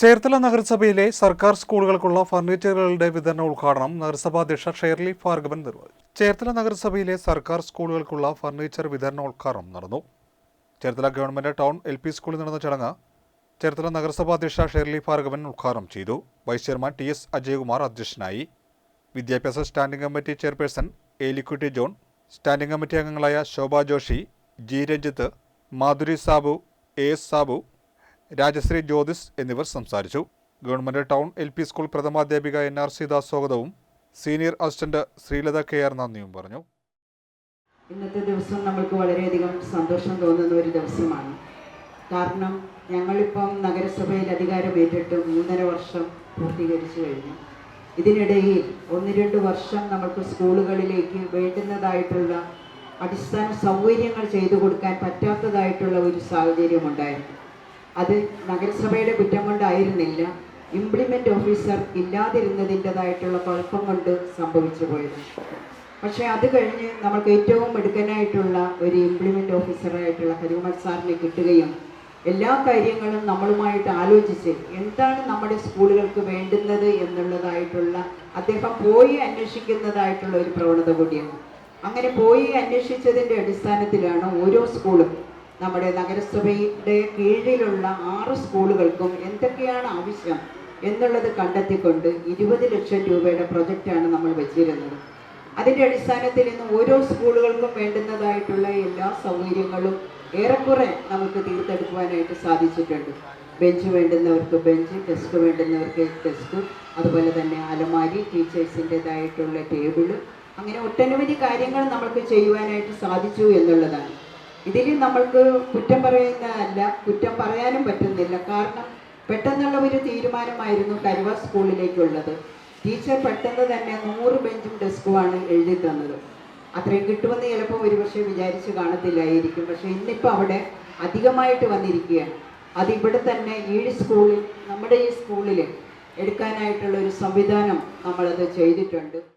ചേർത്തല നഗരസഭയിലെ സർക്കാർ സ്കൂളുകൾക്കുള്ള ഫർണിച്ചറുകളുടെ വിതരണ ഉദ്ഘാടനം നഗരസഭാ അധ്യക്ഷ ഷേർലി ഭാർഗവൻ നിർവഹിച്ചു. ചേർത്തല നഗരസഭയിലെ സർക്കാർ സ്കൂളുകൾക്കുള്ള ഫർണിച്ചർ വിതരണ ഉദ്ഘാടനം നടന്നു. Cherthala government town L P സ്കൂളിൽ നടന്ന ചടങ്ങ് ചേർത്തല നഗരസഭാ അധ്യക്ഷ ഷേർലി ഭാർഗവൻ ഉദ്ഘാടനം ചെയ്തു. Vice chairman T S Ajayakumar അധ്യക്ഷനായി. വിദ്യാഭ്യാസ standing committee chairperson Elikutty John standing committee അംഗങ്ങളായ Shobha Joshi G Ranjith Madhuri Sabu A S Sabu Rajasree Jyothis എന്നിവർ സംസാരിച്ചു. Government town L P school പ്രഥമാധ്യാപിക N R Seetha സ്വാഗതവും senior assistant Sreelatha K R നന്ദിയും പറഞ്ഞു. ഇന്നത്തെ ദിവസം നമ്മൾക്ക് വളരെയധികം സന്തോഷം തോന്നുന്ന ഒരു ദിവസമാണ്. കാരണം ഞങ്ങളിപ്പം നഗരസഭയിൽ അധികാരമേറ്റിട്ട് മൂന്നര വർഷം പൂർത്തീകരിച്ചു കഴിഞ്ഞു. ഇതിനിടയിൽ ഒന്ന് രണ്ട് വർഷം നമ്മൾക്ക് സ്കൂളുകളിലേക്ക് വേണ്ടുന്നതായിട്ടുള്ള അടിസ്ഥാന സൗകര്യങ്ങൾ ചെയ്തു കൊടുക്കാൻ പറ്റാത്തതായിട്ടുള്ള ഒരു സാഹചര്യമുണ്ടായിരുന്നു. അത് നഗരസഭയുടെ കുറ്റം കൊണ്ടായിരുന്നില്ല. ഇംപ്ലിമെന്റ് ഓഫീസർ ഇല്ലാതിരുന്നതിന്റെതായിട്ടുള്ള കുഴപ്പം കൊണ്ട് സംഭവിച്ചു പോയത്. പക്ഷേ അത് കഴിഞ്ഞ് നമ്മൾക്ക് ഏറ്റവും മിടുക്കനായിട്ടുള്ള ഒരു ഇംപ്ലിമെന്റ് ഓഫീസറായിട്ടുള്ള ഹരികുമാർ സാറിനെ കിട്ടുകയും എല്ലാ കാര്യങ്ങളും നമ്മളുമായിട്ട് ആലോചിച്ച് എന്താണ് നമ്മുടെ സ്കൂളുകൾക്ക് വേണ്ടുന്നത് എന്നുള്ളതായിട്ടുള്ള അദ്ദേഹം പോയി അന്വേഷിക്കുന്നതായിട്ടുള്ള ഒരു പ്രവണത കൂടിയാണ്. അങ്ങനെ പോയി അന്വേഷിച്ചതിന്റെ അടിസ്ഥാനത്തിലാണ് ഓരോ സ്കൂളും നമ്മുടെ നഗരസഭയുടെ കീഴിലുള്ള ആറ് സ്കൂളുകൾക്കും എന്തൊക്കെയാണ് ആവശ്യം എന്നുള്ളത് കണ്ടെത്തിക്കൊണ്ട് ഇരുപത് ലക്ഷം രൂപയുടെ പ്രൊജക്റ്റാണ് നമ്മൾ വെച്ചിരുന്നത്. അതിന്റെ അടിസ്ഥാനത്തിൽ ഇന്ന് ഓരോ സ്കൂളുകൾക്കും വേണ്ടുന്നതായിട്ടുള്ള എല്ലാ സൗകര്യങ്ങളും ഏറെക്കുറെ നമുക്ക് തീർത്തെടുക്കുവാനായിട്ട് സാധിച്ചിട്ടുണ്ട്. ബെഞ്ച് വേണ്ടുന്നവർക്ക് ബെഞ്ച് ഡെസ്ക് വേണ്ടുന്നവർക്ക് ഡെസ്ക് അതുപോലെ തന്നെ അലമാരി ടീച്ചേഴ്സിന്റെതായിട്ടുള്ള ടേബിൾ അങ്ങനെ ഒട്ടനവധി കാര്യങ്ങൾ നമുക്ക് ചെയ്യുവാനായിട്ട് സാധിച്ചു എന്നുള്ളതാണ്. ഇതിൽ നമ്മൾക്ക് കുറ്റം പറയുന്നതല്ല കുറ്റം പറയാനും പറ്റുന്നില്ല. കാരണം പെട്ടെന്നുള്ള ഒരു തീരുമാനമായിരുന്നു കരുവ സ്കൂളിലേക്കുള്ളത്. ടീച്ചർ പെട്ടെന്ന് തന്നെ നൂറ് ബെഞ്ചും ഡെസ്കുമാണ് എഴുതി തന്നത്. അത്രയും കിട്ടുമെന്ന് ചിലപ്പോൾ ഒരുപക്ഷെ വിചാരിച്ച് കാണത്തില്ലായിരിക്കും. പക്ഷേ ഇന്നിപ്പോൾ അവിടെ അധികമായിട്ട് വന്നിരിക്കുകയാണ്. അതിവിടെ തന്നെ ഈ സ്കൂളിൽ നമ്മുടെ ഈ സ്കൂളിൽ എടുക്കാനായിട്ടുള്ള ഒരു സംവിധാനം നമ്മളത് ചെയ്തിട്ടുണ്ട്.